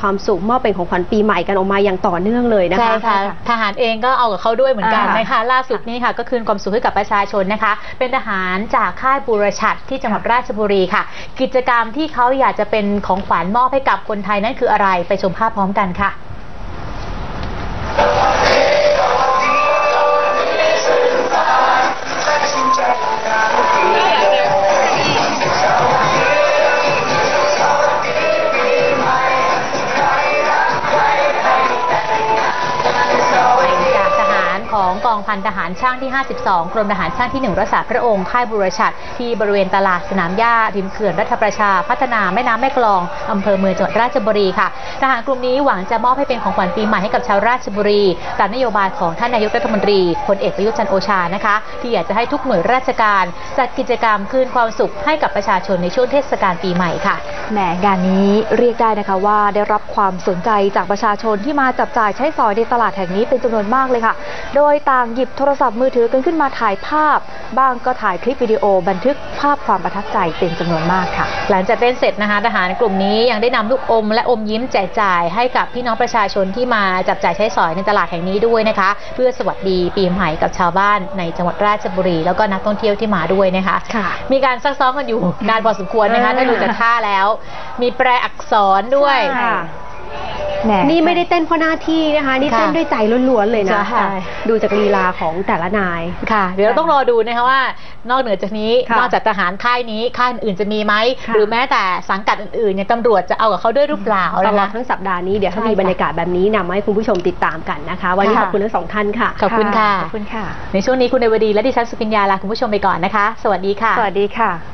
ความสุขมอบเป็นของขวัญปีใหม่กันออกมาอย่างต่อเนื่องเลยนะคะใช่ค่ะทหารเองก็เอากับเขาด้วยเหมือนกันอ่านนะคะ ล่าสุดนี้ค่ะ ก็คืนความสุขให้กับประชาชนนะคะ เป็นทหารจากค่ายบูรชัดที่จังหวัดราชบุรีค่ะ กิจกรรมที่เขาอยากจะเป็นของขวัญมอบให้กับคนไทยนั่นคืออะไรไปชมภาพพร้อมกันค่ะ องกองพันทหารช่างที่ 52 กรมทหารช่างที่ 1 รักษาพระองค์ค่ายบุรชัดที่บริเวณตลาดสนามหญ้าริมเขื่อนรัฐประชาพัฒนาแม่น้ำแม่กลองอำเภอเมืองจังหวัดราชบุรีค่ะทหารกลุ่มนี้หวังจะมอบให้เป็นของขวัญปีใหม่ให้กับชาวราชบุรีตามนโยบายของท่านนายกรัฐมนตรีพลเอกประยุทธ์จันโอชานะคะที่อยากจะให้ทุกหน่วยราชการจัดกิจกรรมคืนความสุขให้กับประชาชนในช่วงเทศกาลปีใหม่ค่ะแหมงานนี้เรียกได้นะคะว่าได้รับความสนใจจากประชาชนที่มาจับจ่ายใช้สอยในตลาดแห่งนี้เป็นจำนวนมากเลยค่ะ โดยต่างหยิบโทรศัพท์มือถือกันขึ้นมาถ่ายภาพ บ้างก็ถ่ายคลิปวิดีโอบันทึกภาพความประทับใจเป็นจำนวนมากค่ะ หลังจากเต้นเสร็จนะคะทหารกลุ่มนี้ยังได้นำลูกอม และอมยิ้มแจกจ่ายให้กับพี่น้องประชาชนที่มาจับจ่ายใช้สอยในตลาดแห่งนี้ด้วยนะคะ เพื่อสวัสดีปีใหม่กับชาวบ้านในจังหวัดราชบุรี แล้วก็นักท่องเที่ยวที่มาด้วยนะคะค่ะมีการซักซ้อมกันอยู่นานพอสมควรนะคะเออถ้าดูจากท่าแล้ว มีแปลอักษรด้วยใช่ แหม นี่ไม่ได้เต้นเพราะหน้าที่นะคะ นี่ค่ะเต้นด้วยใจล้วนๆเลยนะใช่ ดูจากลีลาของแต่ละนาย ค่ะเดี๋ยวเราต้องรอดูนะคะว่า นอกเหนือจากนี้ค่ะนอกจากทหารค่ายนี้ค่ายอื่นๆจะมีไหมค่ะหรือแม้แต่สังกัดอื่นๆเนี่ยตำรวจจะเอากับเขาด้วยหรือเปล่าตนะลอดคะ ทั้งสัปดาห์นี้เดี๋ยวถ้าใช่มีค่ะบรรยากาศแบบนี้นำมาให้คุณผู้ชมติดตามกันนะคะ วันนี้ค่ะ ขอบคุณทั้งสองท่านค่ะ ขอบคุณค่ะ ขอบคุณค่ะ ในช่วงนี้คุณเนวดีและดิฉันสุพิญญาลาคุณผู้ชมไปก่อนนะคะ สวัสดีค่ะ สวัสดีค่ะ